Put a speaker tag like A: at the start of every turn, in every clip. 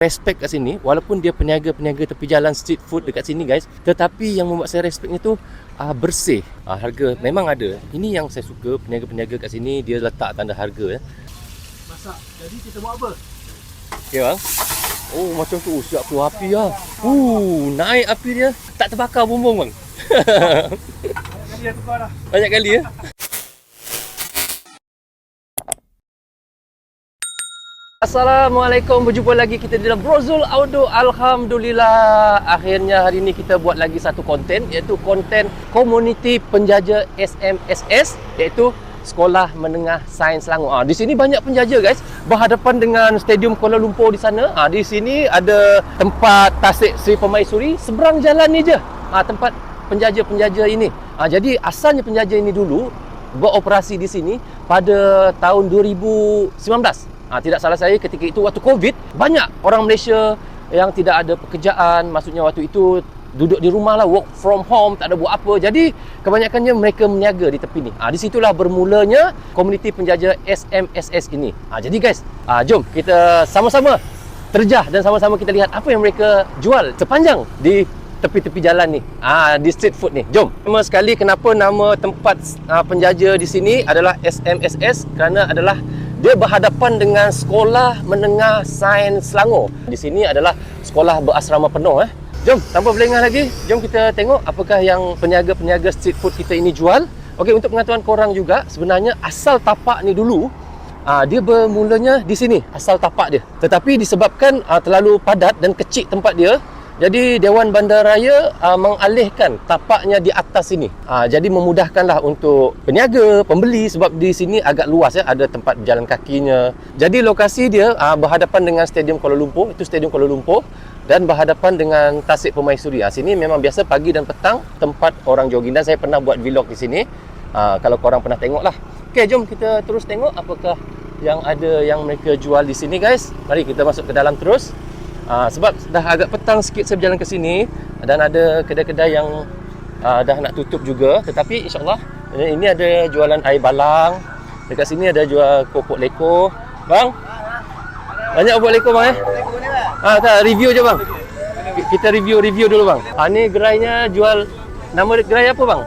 A: respect kat sini walaupun dia peniaga-peniaga tepi jalan street food dekat sini guys tetapi yang membuat saya respectnya tu uh, bersih. Uh, harga memang ada. Ini yang saya suka peniaga-peniaga kat sini dia letak tanda harga ya.
B: Masak. Jadi kita buat apa?
A: okey bang. Oh macam tu. Oh, siap tu api lah uh naik api dia. Tak terbakar bumbung bang.
B: Kali yang tukar dah.
A: banyak kali ya Assalamualaikum. Berjumpa lagi kita di dalam Brozul Audio. Alhamdulillah. Akhirnya hari ini kita buat lagi satu konten Iaitu konten Komuniti Penjaja SMSS Iaitu Sekolah Menengah Sains Selangor. Ha, Di sini banyak penjaja guys. Berhadapan dengan Stadium Kuala Lumpur di sana. Ha, Di sini ada tempat Tasik Sri Permaisuri. Seberang jalan ni je. Ha, Tempat penjaja-penjaja ini. Ha, Jadi asalnya penjaja ini dulu Beroperasi di sini pada tahun 2019 Ha, tidak salah saya ketika itu waktu Covid banyak orang Malaysia yang tidak ada pekerjaan maksudnya waktu itu duduk di rumah lah work from home tak ada buat apa. Jadi kebanyakannya mereka meniaga di tepi ni. Ha, di situlah bermulanya komuniti penjaja SMSS ini. Ha, jadi guys ha, jom kita sama-sama terjah dan sama-sama kita lihat apa yang mereka jual sepanjang di tepi-tepi jalan ni. Ah di street food ni. Jom. Pertama sekali kenapa nama tempat ah, penjaja di sini adalah SMSS kerana adalah dia berhadapan dengan Sekolah Menengah Sains Selangor. Di sini adalah sekolah berasrama penuh eh. Jom, tanpa berlengah lagi, jom kita tengok apakah yang peniaga-peniaga street food kita ini jual. Okey, untuk pengetahuan korang juga, sebenarnya asal tapak ni dulu Ah, dia bermulanya di sini asal tapak dia. Tetapi disebabkan ah, terlalu padat dan kecil tempat dia, jadi Dewan Bandaraya uh, mengalihkan tapaknya di atas sini. Uh, jadi memudahkanlah untuk peniaga, pembeli sebab di sini agak luas ya, ada tempat berjalan kakinya. Jadi lokasi dia uh, berhadapan dengan Stadium Kuala Lumpur, itu Stadium Kuala Lumpur dan berhadapan dengan Tasik Permaisuri. Uh, sini memang biasa pagi dan petang tempat orang jogging dan saya pernah buat vlog di sini. Uh, kalau korang pernah tengok lah. Okey, jom kita terus tengok apakah yang ada yang mereka jual di sini guys. Mari kita masuk ke dalam terus. Uh, sebab dah agak petang sikit saya berjalan ke sini dan ada kedai-kedai yang uh, dah nak tutup juga. Tetapi insyaAllah eh, ini ada jualan air balang. Dekat sini ada jual kopok leko. Bang banyak kopok leko bang eh? Ah, tak, review je bang. Kita review-review dulu bang. Ah, ni gerainya jual nama gerai apa bang?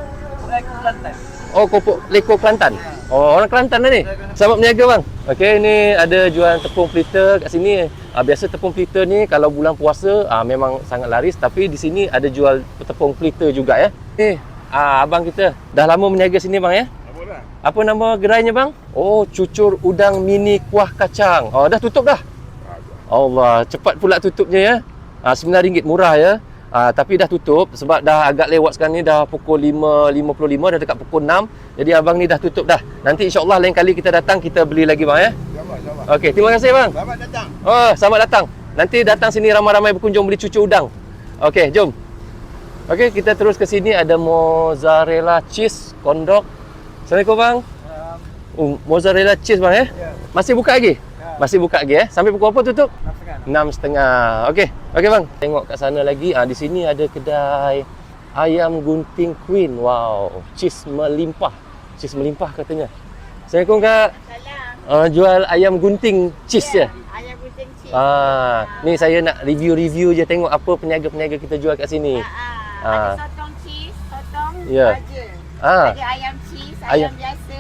A: Oh, kopok leko Kelantan. Oh, orang Kelantan lah ni. Selamat berniaga bang. Okey, ni ada jual tepung pelita kat sini. Ah, biasa tepung pelita ni kalau bulan puasa ah, memang sangat laris tapi di sini ada jual tepung pelita juga ya. Ni, ah, abang kita dah lama berniaga sini bang ya. Apa nama gerainya bang? Oh, cucur udang mini kuah kacang. Oh, dah tutup dah. Allah, cepat pula tutupnya ya. Ah, RM9 murah ya. Ah, tapi dah tutup sebab dah agak lewat sekarang ni dah pukul 5.55 dah dekat pukul 6. Jadi abang ni dah tutup dah. Nanti insya-Allah lain kali kita datang kita beli lagi bang ya.
C: Selamat, selamat.
A: Okey, terima kasih bang.
C: Selamat datang.
A: Oh, selamat datang. Nanti datang sini ramai-ramai berkunjung beli cucu udang. Okey, jom. Okey, kita terus ke sini ada mozzarella cheese kondok. Assalamualaikum bang. Oh, mozzarella cheese bang eh?
C: Ya.
A: Masih buka lagi? Masih buka lagi eh? Sampai pukul apa tutup?
C: Enam setengah.
A: 6.30. Okey. Okey bang. Tengok kat sana lagi. Ah di sini ada kedai ayam gunting queen. Wow, cheese melimpah. Cheese melimpah katanya. Assalamualaikum kak.
D: Salam.
A: Uh, jual ayam gunting cheese ya.
D: Ayam kucing cik.
A: Ah, ni saya nak review-review je tengok apa peniaga-peniaga kita jual kat sini.
D: Ah,
A: Ah.
D: Ada sotong cheese, sotong
A: Ya.
D: baja.
A: Ah.
D: Ada ayam cheese,
A: Ayam.
D: ayam, biasa.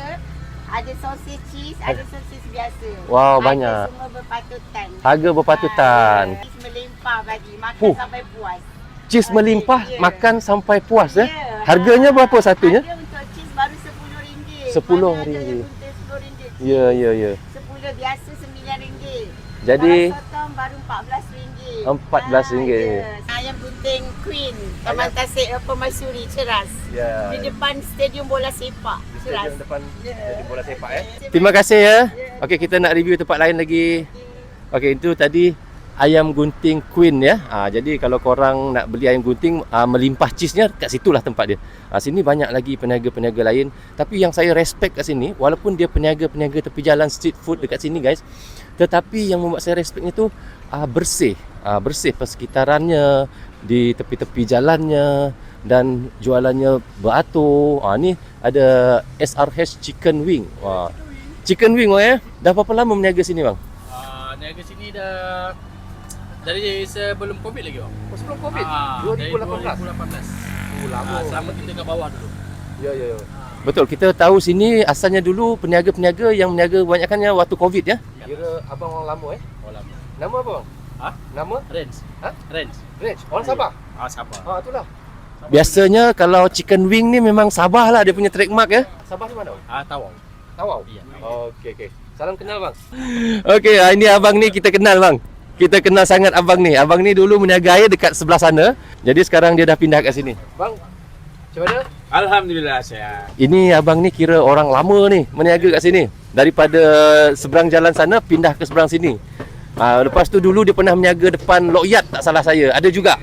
D: Ada sosis cheese, ada sosis biasa.
A: Wow,
D: Harga
A: banyak.
D: semua berpatutan.
A: Harga berpatutan.
D: Ah, cheese melimpah bagi makan
A: Huh.
D: sampai puas.
A: Cheese melimpah
D: Ya.
A: makan sampai puas eh.
D: Ya.
A: Harganya berapa satunya?
D: Harga untuk cheese baru RM10.
A: Sepuluh
D: Mana ada
A: ringgit.
D: yang gunting RM10.
A: Ya, ya, ya.
D: 10 biasa RM9.
A: Jadi
D: Kalau sotong baru RM14.
A: RM14.
D: Ah, ya. Ayam gunting Queen, Taman Tasik Permaisuri, Ceras.
A: Ya.
D: Di depan stadium bola sepak, Ceras.
A: depan
D: Ya.
A: stadium bola sepak eh. Terima kasih ya. Okey, kita nak review tempat lain lagi. Okey, itu tadi ayam gunting Queen ya. Ha, jadi kalau korang nak beli ayam gunting ha, melimpah cheese-nya kat situlah tempat dia. Ha, sini banyak lagi peniaga-peniaga lain. Tapi yang saya respect kat sini walaupun dia peniaga-peniaga tepi jalan street food dekat sini guys, tetapi yang membuat saya respectnya tu ha, bersih. Ha, bersih persekitarannya, di tepi-tepi jalannya dan jualannya beratur. Ha, ni ada SRH Chicken Wing. Wah. Chicken Wing oh ya. Dah berapa lama berniaga sini bang?
B: Ah, niaga sini dah
E: Dari sebelum Covid lagi bang.
A: Oh, sebelum Covid.
E: Dari
A: 2018.
E: 2018.
A: Oh,
E: Ah, selama kita kat bawah dulu.
A: Ya, ya, ya. Betul, kita tahu sini asalnya dulu peniaga-peniaga yang meniaga kebanyakannya waktu Covid ya.
E: Ya.
A: Kira abang orang lama eh. Nama apa bang?
E: Ha?
A: Nama?
E: Range.
A: Ha?
E: Range.
A: Rich. Orang Sabah.
E: Ah, Sabah.
A: Ha, itulah. Biasanya kalau chicken wing ni memang Sabah lah dia punya trademark ya. Sabah di mana? bang?
E: Ah, Tawau.
A: Tawau.
E: Iya.
A: Okey okey. Salam kenal bang. Okey, ah, ini abang ni kita kenal bang. Kita kenal sangat abang ni. Abang ni dulu meniaga air dekat sebelah sana. Jadi sekarang dia dah pindah kat sini. Bang, macam mana?
E: Alhamdulillah saya.
A: Ini abang ni kira orang lama ni meniaga kat sini. Daripada seberang jalan sana pindah ke seberang sini. Ha, lepas tu dulu dia pernah meniaga depan Lokyat tak salah saya. Ada juga.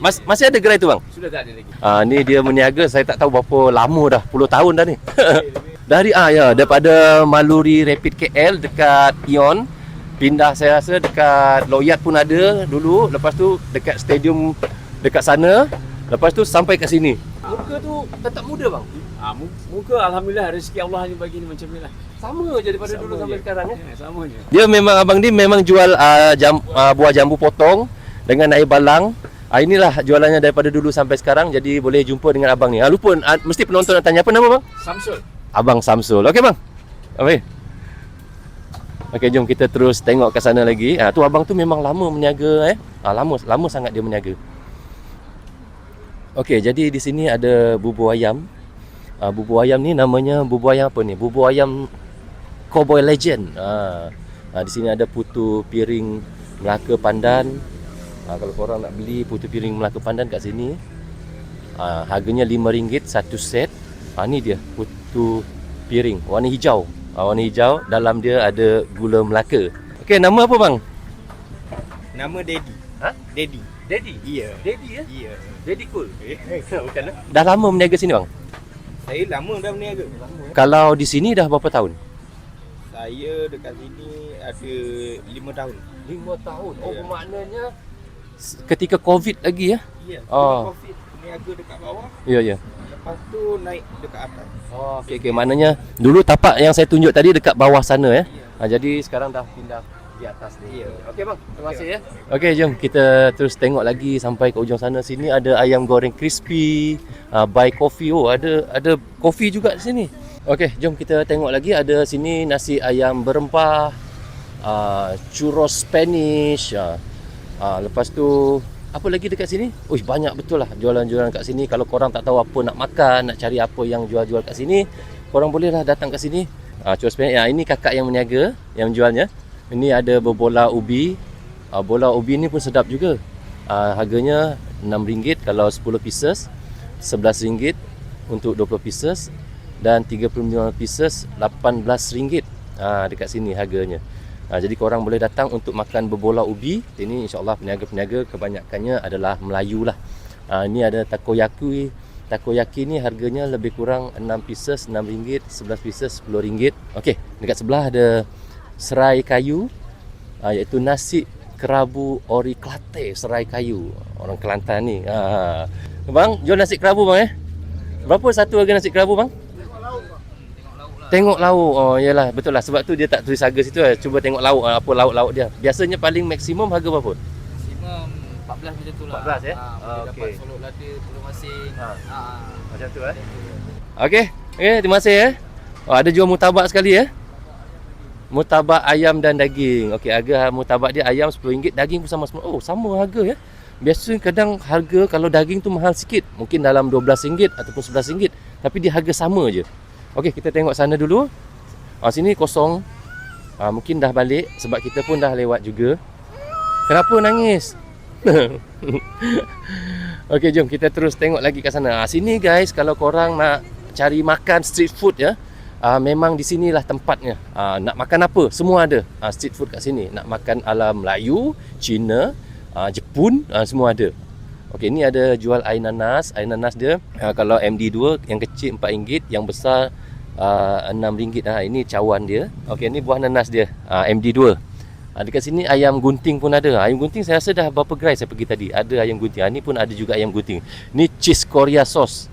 A: Mas, masih ada gerai tu bang?
E: Sudah tak ada lagi.
A: Ah ni dia meniaga saya tak tahu berapa lama dah, puluh tahun dah ni. Dari ah ya daripada Maluri Rapid KL dekat Ion pindah saya rasa dekat Loyat pun ada dulu, lepas tu dekat stadium dekat sana, lepas tu sampai kat sini. Muka tu tetap muda bang.
E: Ah, mu- muka alhamdulillah rezeki Allah ni bagi ni macam ni lah.
A: Sama je daripada
E: Sama
A: dulu sampai
E: je.
A: sekarang ya.
E: Ya, sama je.
A: Dia memang abang ni memang jual uh, jam, uh, buah jambu potong dengan air balang. Uh, inilah jualannya daripada dulu sampai sekarang jadi boleh jumpa dengan abang ni. Ah lupa uh, mesti penonton nak tanya apa nama bang?
E: Samsul.
A: Abang Samsul. Okey bang. Okey. Okey jom kita terus tengok ke sana lagi. Ah tu abang tu memang lama meniaga eh. Ah lama lama sangat dia meniaga. Okey, jadi di sini ada bubur ayam. Ah bubur ayam ni namanya bubur ayam apa ni? Bubur ayam Cowboy Legend. Ah, ah di sini ada putu piring Melaka Pandan. Ah kalau korang nak beli putu piring Melaka Pandan kat sini, ah harganya RM5 satu set. Ah ni dia putu piring warna hijau. Ah, warna hijau dalam dia ada gula Melaka. Okey, nama apa bang?
C: Nama Daddy.
A: Ha?
C: Daddy.
A: Daddy.
C: Iya.
A: Daddy ya?
C: Iya.
A: Daddy cool. Bukan eh? Dah lama meniaga sini bang?
C: Saya lama dah berniaga.
A: Kalau di sini dah berapa tahun?
C: Saya dekat sini ada 5 tahun.
A: 5 tahun. Oh,
C: Ya.
A: bermaknanya ketika Covid lagi ya?
C: Ya.
A: Oh.
C: Covid berniaga dekat bawah,
A: Ya, ya.
C: lepas tu naik dekat atas.
A: Oh, okey okey. Maknanya dulu tapak yang saya tunjuk tadi dekat bawah sana ya. Ha, jadi sekarang dah pindah di atas ni.
C: Ya.
A: Okey bang, terima kasih ya. Okey, jom kita terus tengok lagi sampai ke ujung sana. Sini ada ayam goreng crispy, uh, buy coffee. Oh, ada ada kopi juga di sini. Okey, jom kita tengok lagi ada sini nasi ayam berempah, uh, churros Spanish. Uh, uh, lepas tu apa lagi dekat sini? Uish, banyak betul lah jualan-jualan kat sini. Kalau korang tak tahu apa nak makan, nak cari apa yang jual-jual kat sini, korang bolehlah datang kat sini. Ah, uh, Spanish. Ya, ini kakak yang meniaga, yang jualnya. Ini ada berbola ubi. Uh, bola ubi ni pun sedap juga. Uh, harganya RM6 kalau 10 pieces, RM11 untuk 20 pieces dan 35 pieces RM18. Ah, dekat sini harganya. Ha, jadi korang boleh datang untuk makan berbola ubi. Ini insyaAllah peniaga-peniaga kebanyakannya adalah Melayu lah. Ha, ini ada takoyaki. Takoyaki ni harganya lebih kurang 6 pieces RM6, 11 pieces RM10. Okey, dekat sebelah ada serai kayu ha, iaitu nasi kerabu ori Kelate, serai kayu. Orang Kelantan ni. Ha. Bang, jual nasi kerabu bang eh? Berapa satu harga nasi kerabu bang? Tengok lauk. Oh, iyalah, betul lah. Sebab tu dia tak tulis harga situ lah. Cuba tengok lauk apa lauk-lauk dia. Biasanya paling maksimum harga berapa?
F: Maksimum 14 macam tu lah
A: 14 ya?
F: ha,
A: Ah,
F: Boleh dapat
A: okey.
F: solok lada, telur masing
A: Ha.
F: ha.
A: Macam tu eh. Okey. Okey, terima kasih eh. Oh, ada jual mutabak sekali eh. Mutabak ayam dan daging. Okey, harga mutabak dia ayam RM10, daging pun sama semua. Oh, sama harga ya. Biasanya kadang harga kalau daging tu mahal sikit, mungkin dalam RM12 ataupun RM11, tapi dia harga sama je. Okey, kita tengok sana dulu. Ah sini kosong. Ah mungkin dah balik sebab kita pun dah lewat juga. Kenapa nangis? Okey, jom kita terus tengok lagi kat sana. Ah sini guys, kalau korang nak cari makan street food ya, ah memang di sinilah tempatnya. Ah nak makan apa? Semua ada. Ah street food kat sini. Nak makan ala Melayu, Cina, ah Jepun, ah semua ada. Okey, ni ada jual air nanas. Air nanas dia uh, kalau MD2 yang kecil RM4, yang besar uh, RM6. Ha, ini cawan dia. Okey, ni buah nanas dia. Uh, MD2. Uh, dekat sini ayam gunting pun ada. Ayam gunting saya rasa dah berapa gerai saya pergi tadi. Ada ayam gunting. Uh, ni pun ada juga ayam gunting. Ni cheese Korea sauce.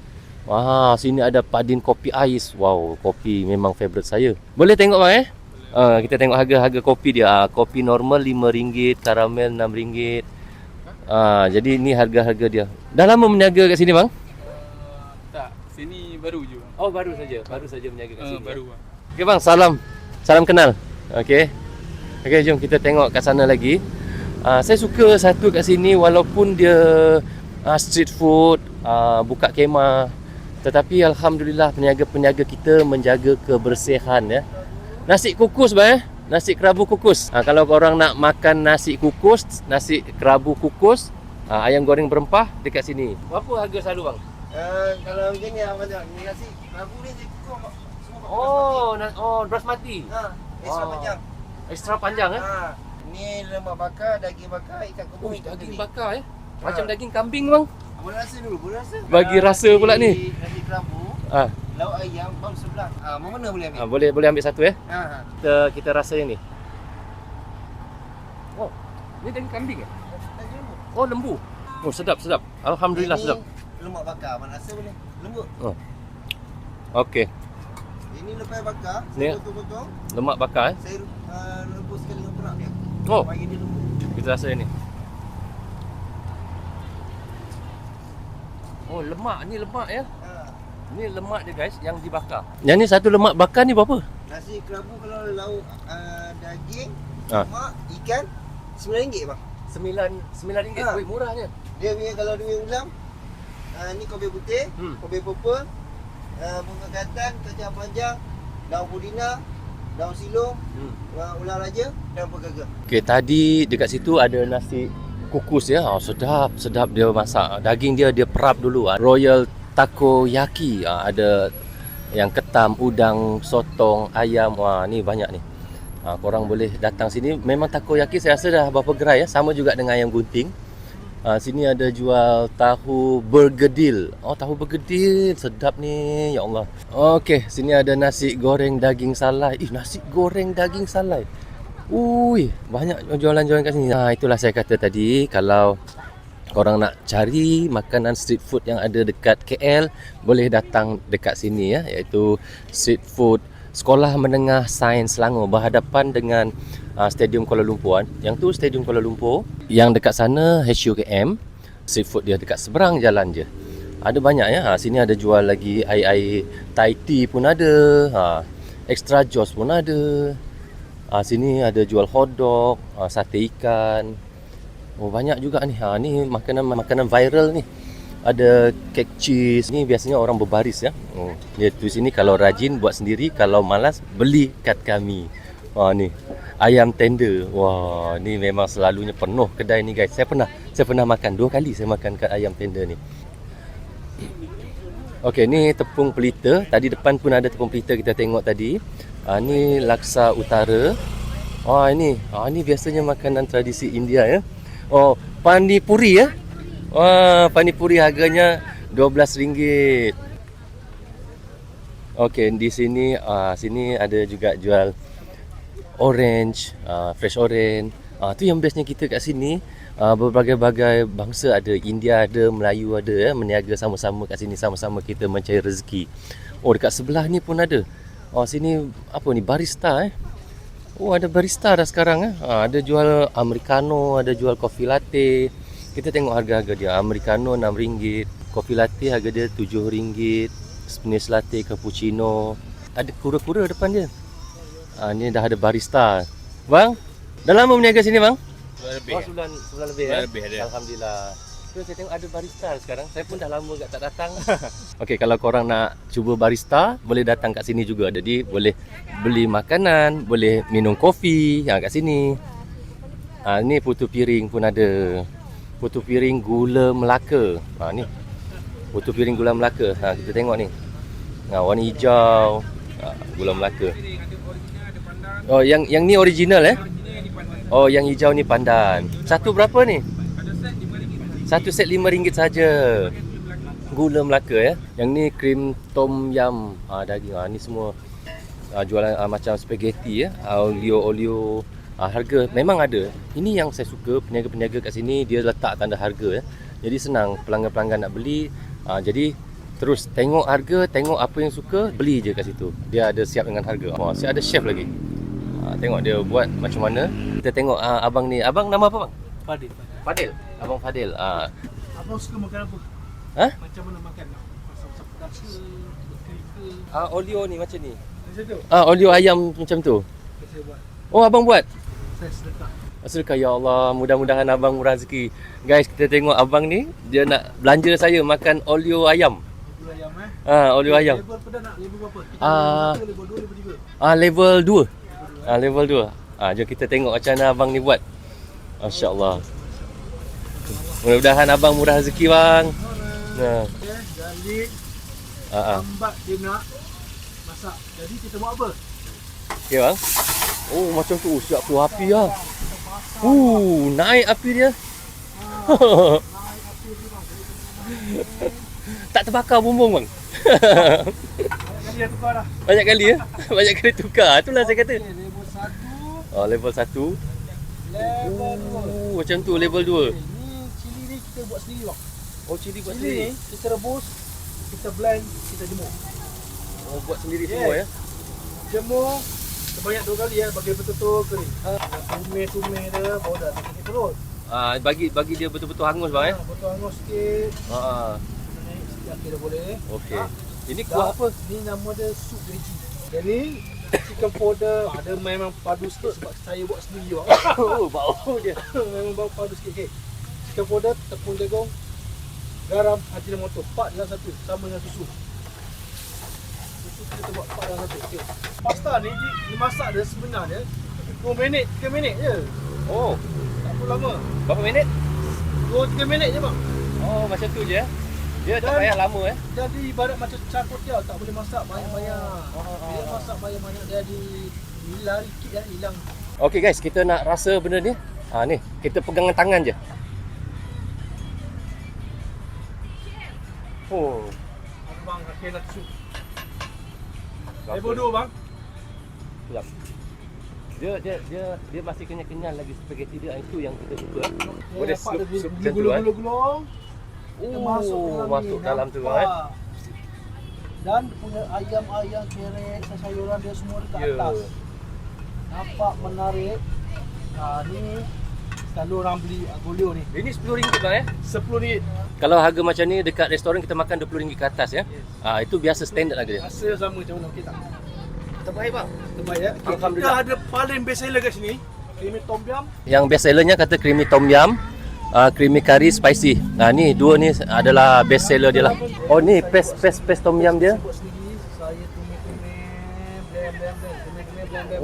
A: Wah, sini ada padin kopi ais. Wow, kopi memang favourite saya. Boleh tengok bang eh? Uh, kita tengok harga-harga kopi dia. Uh, kopi normal RM5, karamel RM6. Uh, jadi ni harga-harga dia. Dah lama berniaga kat sini bang?
F: Tak, sini baru je.
A: Oh baru saja, baru saja berniaga kat
F: Uh,
A: sini.
F: baru.
A: Okey bang, salam. Salam kenal. Okey. Okey, jom kita tengok kat sana lagi. Uh, saya suka satu kat sini walaupun dia uh, street food, uh, buka kemah. Tetapi alhamdulillah peniaga-peniaga kita menjaga kebersihan ya. Nasi kukus bang eh? Nasi kerabu kukus. Ha, kalau korang nak makan nasi kukus, nasi kerabu kukus, ha, ayam goreng berempah dekat sini. Berapa harga selalu bang?
C: Uh, kalau macam ni apa tak? Ni nasi rabu ni dia pakai
A: Oh, na- oh basmati.
C: Ha, extra
A: Wow.
C: panjang.
A: Extra panjang eh.
C: Ha, ni lemak bakar, daging bakar, ikan kembung,
A: Oh, daging bakar eh. Macam
C: Ha.
A: daging kambing bang.
C: Boleh rasa dulu, boleh rasa.
A: Bagi
C: Ah,
A: rasa pula ni.
C: Nasi kerabu,
A: Ah,
C: lauk ayam, bam sebelah. Ah, mau mana boleh ambil?
A: ha, boleh boleh ambil satu eh.
C: Ha, ha.
A: Kita kita rasa yang ni. Oh, ni daging kambing eh?
C: Daging lembu.
A: Oh, lembu. Oh, sedap sedap. Alhamdulillah
C: Ini
A: sedap.
C: Lemak bakar, mana rasa boleh? Lembut.
A: Okey,
C: Ini lepas bakar, saya potong-potong,
A: lemak bakar eh.
C: saya uh, rebuskan dengan perak dia.
A: Oh,
C: Bagi dia lembut.
A: kita rasa yang ni. Oh, lemak ni lemak ya.
C: Ha.
A: Ni lemak dia guys yang dibakar. Yang ni satu lemak bakar ni berapa?
C: Nasi kerabu kalau lauk uh, daging,
A: Ha.
C: lemak, ikan, RM9 bang.
A: Sembilan sembilan ringgit.
C: Ha.
A: Weh, murahnya.
C: Dia punya kalau dia punya ulam, uh, ni kopi putih,
A: Hmm.
C: kopi purple, uh, bunga katan, kacang panjang, daun pudina, daun silong,
A: Hmm.
C: uh, ular raja dan pegaga.
A: Okey, tadi dekat situ ada nasi kukus ya. Oh, sedap, sedap dia masak. Daging dia dia perap dulu. ah. Royal takoyaki. Ah, ada yang ketam, udang, sotong, ayam. Wah, ni banyak ni. Ha, korang boleh datang sini. Memang takoyaki saya rasa dah berapa gerai ya. Sama juga dengan ayam gunting. Ha, sini ada jual tahu bergedil. Oh, tahu bergedil. Sedap ni. Ya Allah. Okey, sini ada nasi goreng daging salai. Ih, nasi goreng daging salai. Ui, banyak jualan-jualan kat sini. Ha, itulah saya kata tadi kalau korang nak cari makanan street food yang ada dekat KL, boleh datang dekat sini ya, iaitu street food Sekolah Menengah Sains Selangor berhadapan dengan uh, Stadium Kuala Lumpur. Yang tu Stadium Kuala Lumpur, yang dekat sana HUKM. Street food dia dekat seberang jalan je. Ada banyak ya. Ha, sini ada jual lagi air-air Thai tea pun ada. Ha, extra juice pun ada. Ah sini ada jual hotdog, ah, sate ikan. Oh banyak juga ni. Ha ni makanan makanan viral ni. Ada cake cheese. Ni biasanya orang berbaris ya. Oh, dia tu sini kalau rajin buat sendiri, kalau malas beli kat kami. Wah ni ayam tender. Wah ni memang selalunya penuh kedai ni guys. Saya pernah saya pernah makan dua kali saya makan kat ayam tender ni. Okey, ni tepung pelita. Tadi depan pun ada tepung pelita kita tengok tadi. Ah ni laksa utara. Oh ini, ah ni biasanya makanan tradisi India ya. Oh, pani puri ya. Wah, pani puri harganya RM12. Okey, di sini ah sini ada juga jual orange, ah, fresh orange. Ah tu yang bestnya kita kat sini. Uh, berbagai-bagai bangsa ada India ada Melayu ada ya meniaga sama-sama kat sini sama-sama kita mencari rezeki. Oh dekat sebelah ni pun ada. Oh sini apa ni barista eh. Oh ada barista dah sekarang eh. Ha, ada jual americano, ada jual coffee latte. Kita tengok harga-harga dia. Americano RM6, coffee latte harga dia RM7, Spanish latte, cappuccino. Ada kura-kura depan dia. Ha, ni dah ada barista. Bang, dah lama berniaga sini bang?
C: Lebih.
A: Oh, sebulan, sebulan lebih
C: Sebulan
A: ya?
C: lebih ada.
A: Alhamdulillah. So, saya tengok ada barista sekarang. Saya pun dah lama agak tak datang. Okey, kalau korang nak cuba barista, boleh datang kat sini juga. Jadi, boleh beli makanan, boleh minum kopi ha, kat sini. Ha, ni putu piring pun ada. Putu piring gula Melaka. Ha, ni. Putu piring gula Melaka. Ha, kita tengok ni. Ha, warna hijau. Ha, gula Melaka. Oh, yang yang ni original eh? Oh, yang hijau ni pandan. Satu berapa ni? Satu set RM5 saja. Gula Melaka ya. Yang ni krim tom yum ah daging ah ni semua ah, jualan ah, macam spaghetti ya. Ah, olio olio ah, harga memang ada. Ini yang saya suka peniaga-peniaga kat sini dia letak tanda harga ya. Jadi senang pelanggan-pelanggan nak beli. Ah, jadi terus tengok harga, tengok apa yang suka, beli je kat situ. Dia ada siap dengan harga. Oh, saya ada chef lagi. Ah, tengok dia buat macam mana. Kita tengok ah, abang ni. Abang nama apa bang?
B: Fadil.
A: Fadil. Abang Fadil. Ah,
B: Abang suka makan apa?
A: Ha?
B: Macam mana makan? Masak-masak pedas ke?
A: Ah olio ni macam ni.
B: Macam tu?
A: Ah, olio ayam macam tu.
B: Saya buat.
A: Oh, abang buat.
B: Saya sedekah.
A: Sedekah ya Allah, mudah-mudahan abang murah rezeki. Guys, kita tengok abang ni, dia nak belanja saya makan olio ayam.
B: Gula ayam eh.
A: Ah, olio ayam.
B: Level pedas nak? Level berapa? Kita
A: Ah.
B: level 1, level 2, level 3.
A: Ah, level 2. Ah, level 2. Ah, jom kita tengok macam mana abang ni buat. Masya-Allah. Mudah-mudahan abang murah rezeki bang. Nah.
B: Okay, jadi
A: Ah, ah.
B: lambat dia nak masak. Jadi kita buat apa?
A: Okey bang. Oh, macam tu. Oh, siap tu api lah. Uh, naik api dia. tak terbakar bumbung bang.
B: Dah.
A: Banyak kali ya. Banyak kali tukar. Itulah saya kata.
B: Okay, level 1,
A: Oh, level 1.
B: level 2.
A: Oh, macam tu level 2.
B: Ni cili ni kita buat sendiri bang.
A: Oh, cili buat
B: Cili ni kita rebus, kita blend, kita jemur.
A: Oh, buat sendiri
B: Yes.
A: semua ya.
B: Jemur sebanyak dua kali ya bagi betul-betul kering. Tumis-tumis dia baru dah sakit perut.
A: Ah, bagi bagi dia betul-betul hangus bang eh.
B: Ha, betul hangus sikit.
A: Ha ah.
B: Sikit api dah boleh.
A: Okey.
B: Ha,
A: Ini kuah apa?
B: Ni nama dia sup veggie. Jadi chicken powder ada memang padu sikit sebab saya buat sendiri bang.
A: oh, bau dia.
B: memang bau padu sikit. Okay. Chicken powder, tepung jagung, garam, ajinomoto. Empat dalam satu. Sama dengan susu. Susu kita buat empat dalam satu. Okay. Pasta ni di- dimasak dia sebenarnya 2 minit, 3 minit je.
A: Oh,
B: Tak perlu lama.
A: berapa minit?
B: 2-3 minit je bang.
A: Oh, macam tu je eh. Dia tak
B: Dan-
A: payah lama eh.
B: Jadi ibarat macam cakut dia tak boleh masak banyak-banyak.
A: Oh, oh,
B: Dia masak banyak-banyak dia di hilang sikit ya, hilang.
A: Okey guys, kita nak rasa benda ni. Ha ni, kita pegangan tangan je. Oh,
B: Abang sup.
A: Berapa?
B: Level 2 bang.
A: Sekejap. Dia dia dia dia masih kenyal-kenyal lagi spaghetti dia itu yang kita suka. Boleh
B: dapat
A: sup
B: dia
A: sup macam tu eh.
B: gulung-gulung. Kita masuk
A: Oh,
B: dalam
A: masuk dalam tu eh.
B: Dan punya ayam-ayam, kerek, sayuran dia semua dekat
A: Ya.
B: atas. Nampak menarik. Ha, ni selalu orang beli agolio ni.
A: Ini RM10 bang eh.
B: RM10.
A: Kalau harga macam ni dekat restoran kita makan RM20 ke atas ya.
B: Yes.
A: Ah itu biasa standard harga dia.
B: Rasa sama macam mana? Okey tak?
A: Terbaik bang.
B: Terbaik ya. Okay,
A: Alhamdulillah.
B: Kita ada paling best seller kat sini. Creamy tom yum.
A: Yang best sellernya kata creamy tom yum, uh, creamy curry spicy. Nah ni dua ni adalah best seller dia lah. Oh ni paste paste paste tom yum dia.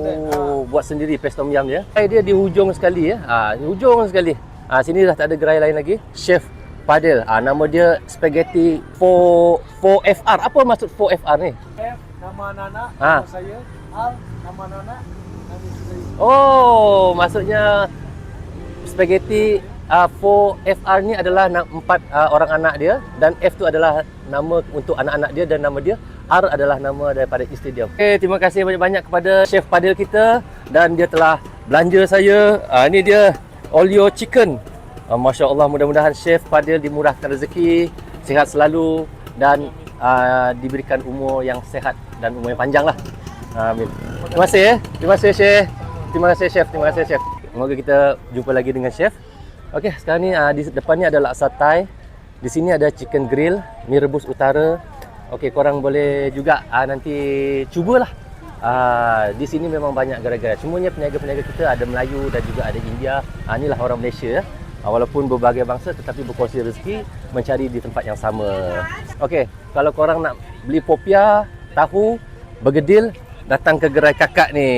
A: Oh buat sendiri paste tom yum dia. Gerai dia di hujung sekali ya. Ah di hujung sekali. Ah sini dah tak ada gerai lain lagi. Chef Padel. Ah nama dia spaghetti 4 4FR. Apa maksud 4FR ni?
B: F nama anak-anak,
A: Ah.
B: nama saya. R nama anak-anak, nama isteri saya.
A: Oh, maksudnya spaghetti uh, 4FR ni adalah empat uh, orang anak dia dan F tu adalah nama untuk anak-anak dia dan nama dia R adalah nama daripada isteri dia. Okay, terima kasih banyak-banyak kepada chef Padil kita dan dia telah belanja saya. Uh, ni dia olio chicken. Uh, Masya Allah, mudah-mudahan chef Padil dimurahkan rezeki, sihat selalu dan uh, diberikan umur yang sehat dan umur yang panjang lah. Amin. Terima kasih eh. Terima kasih chef. Terima kasih chef. Terima kasih chef. Semoga kita jumpa lagi dengan chef. Okey, sekarang ni uh, di depan ni ada laksa Thai. Di sini ada chicken grill, mi rebus utara. Okey, korang boleh juga uh, nanti cubalah. Uh, di sini memang banyak gara-gara. Semuanya peniaga-peniaga kita ada Melayu dan juga ada India. Uh, inilah orang Malaysia. Uh, walaupun berbagai bangsa tetapi berkongsi rezeki mencari di tempat yang sama. Okey, kalau korang nak beli popiah, tahu, bergedil, datang ke gerai kakak ni.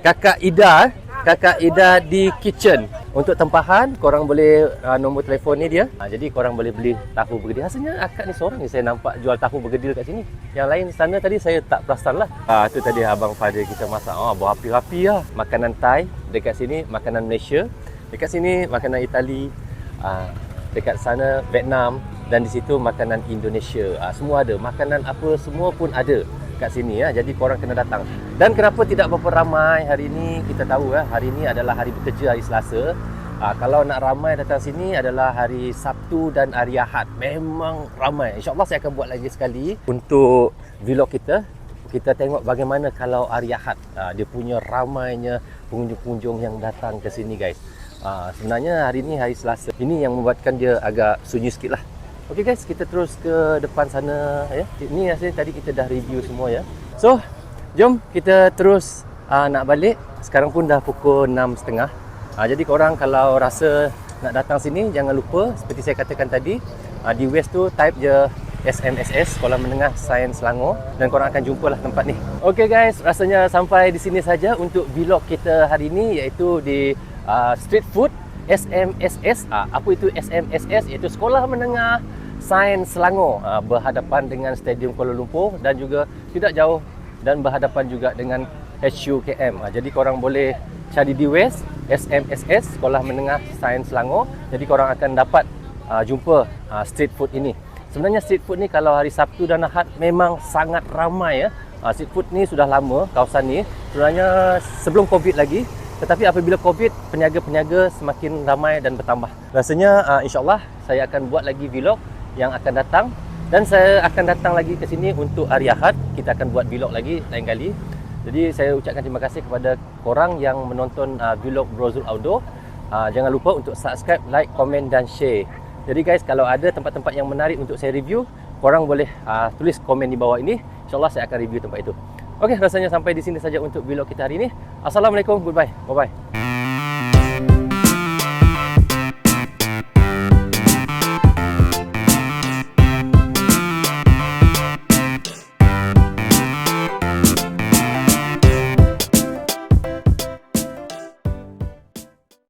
A: Kakak Ida, eh. Kakak Ida di kitchen. Untuk tempahan, korang boleh uh, nombor telefon ni dia. Uh, jadi korang boleh beli tahu bergedil. Rasanya akak ni seorang ni saya nampak jual tahu bergedil kat sini. Yang lain sana tadi saya tak perasan lah. Ah tu tadi abang Fadil kita masak. Oh, berapi-rapi lah. Makanan Thai dekat sini, makanan Malaysia. Dekat sini makanan Itali. Ah dekat sana Vietnam dan di situ makanan Indonesia. Ah, semua ada. Makanan apa semua pun ada kat sini ya. Jadi korang kena datang. Dan kenapa tidak berapa ramai hari ini? Kita tahu ya, hari ini adalah hari bekerja hari Selasa. Ah, kalau nak ramai datang sini adalah hari Sabtu dan hari Ahad. Memang ramai. InsyaAllah saya akan buat lagi sekali untuk vlog kita kita tengok bagaimana kalau hari Ahad uh, dia punya ramainya pengunjung-pengunjung yang datang ke sini guys. Uh, sebenarnya hari ini hari Selasa. Ini yang membuatkan dia agak sunyi sikit lah. Okey guys, kita terus ke depan sana ya. Ini rasanya tadi kita dah review semua ya. So, jom kita terus uh, nak balik. Sekarang pun dah pukul 6.30. Uh, jadi korang kalau rasa nak datang sini jangan lupa seperti saya katakan tadi uh, di West tu type je SMSS Sekolah Menengah Sains Selangor dan korang akan jumpalah tempat ni. Okey guys, rasanya sampai di sini saja untuk vlog kita hari ini iaitu di uh, street food SMSS. Uh, apa itu SMSS? Iaitu Sekolah Menengah Sains Selangor uh, berhadapan dengan Stadium Kuala Lumpur dan juga tidak jauh dan berhadapan juga dengan HUKM. Uh, jadi korang boleh cari di West SMSS Sekolah Menengah Sains Selangor. Jadi korang akan dapat uh, jumpa street food ini. Sebenarnya street food ni kalau hari Sabtu dan Ahad memang sangat ramai ya. Uh, street food ni sudah lama kawasan ni. Sebenarnya sebelum Covid lagi. Tetapi apabila Covid, peniaga-peniaga semakin ramai dan bertambah. Rasanya uh, insyaAllah saya akan buat lagi vlog yang akan datang. Dan saya akan datang lagi ke sini untuk hari Ahad. Kita akan buat vlog lagi lain kali. Jadi saya ucapkan terima kasih kepada korang yang menonton uh, vlog Brozul Outdoor. Uh, jangan lupa untuk subscribe, like, komen dan share. Jadi guys, kalau ada tempat-tempat yang menarik untuk saya review, korang boleh uh, tulis komen di bawah ini. InsyaAllah saya akan review tempat itu. Okey, rasanya sampai di sini saja untuk vlog kita hari ini. Assalamualaikum, goodbye. Bye-bye.